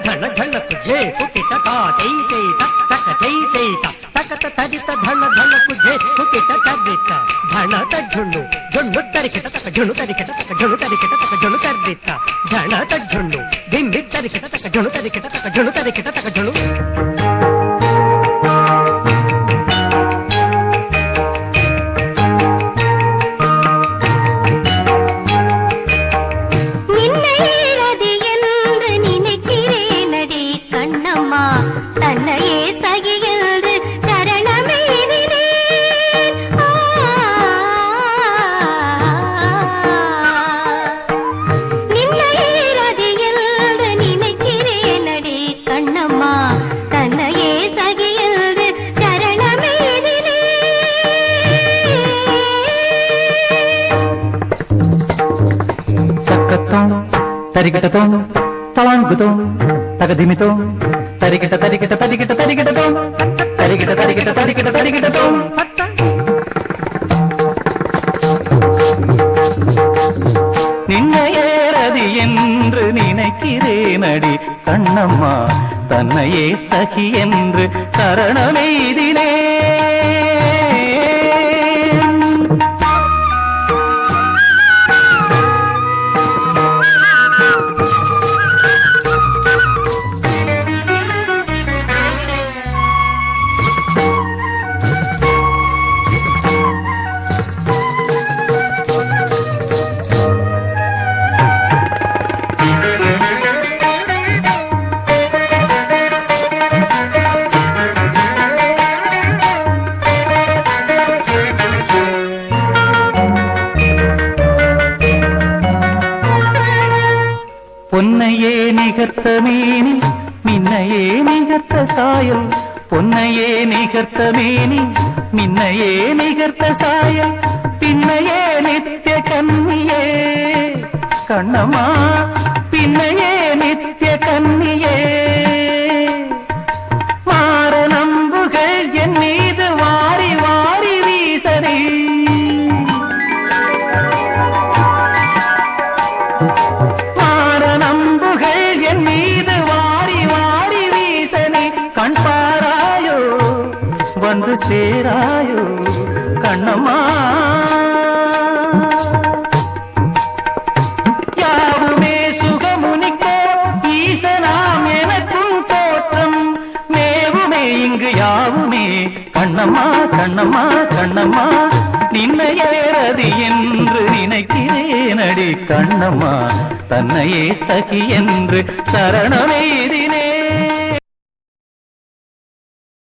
ధన ధన కుజే కుపిత తకత తరిత ధన ధన కుజే కుపిత తరిత ధన తజ్జుండు జుండు తరికట తక జుండు తరికట తక జుండు తరికట తక జుండు తరిత ధన తజ్జుండు దింబి తరికట తక జుండు తరికట తక జుండు తరికట తక జుండు சகியல்து சரணமேதினே நின்னையேரதியல்து நினைக்கிறேன் அடி கண்ணம்மா. தன்னையே சகியல்து சரணமேதினே சக்கத்தோம் தரிக்கத்தோம் தலாங்குதோம் தகதிமிதோம் தரிகிட்ட தரிகிட்ட தரிகிட்ட தரிகிட்ட தோம். தரிகிட்ட தரிகிட்ட தரிகிட்ட தரிகிட்ட தோம். நின்ன ஏறது என்று நினைக்கிறேன் அடி கண்ணம்மா தன்னையே சகி என்று சரணமெய்தினே நிகர்த்த மேனி மின்னையே நிகர்த்த சாயல். பொன்னையே நிகர்த்த மேனி மின்னையே நிகர்த்த சாயல். பின்னையே நித்திய கன்னியே கண்ணம்மா பின்னையே நித்திய கன்னியே. வந்து சேராயோ கண்ணம்மா? யாவுமே சுகமுனிக்கோ ஈசனாம் எனக்கும் தோற்றம். மேவுமே இங்கு யாவுமே. கண்ணம்மா கண்ணம்மா கண்ணம்மா நின்னையேறது என்று நினைக்கிறேனடி கண்ணம்மா. தன்னையே சகி என்று சரணமெய்தி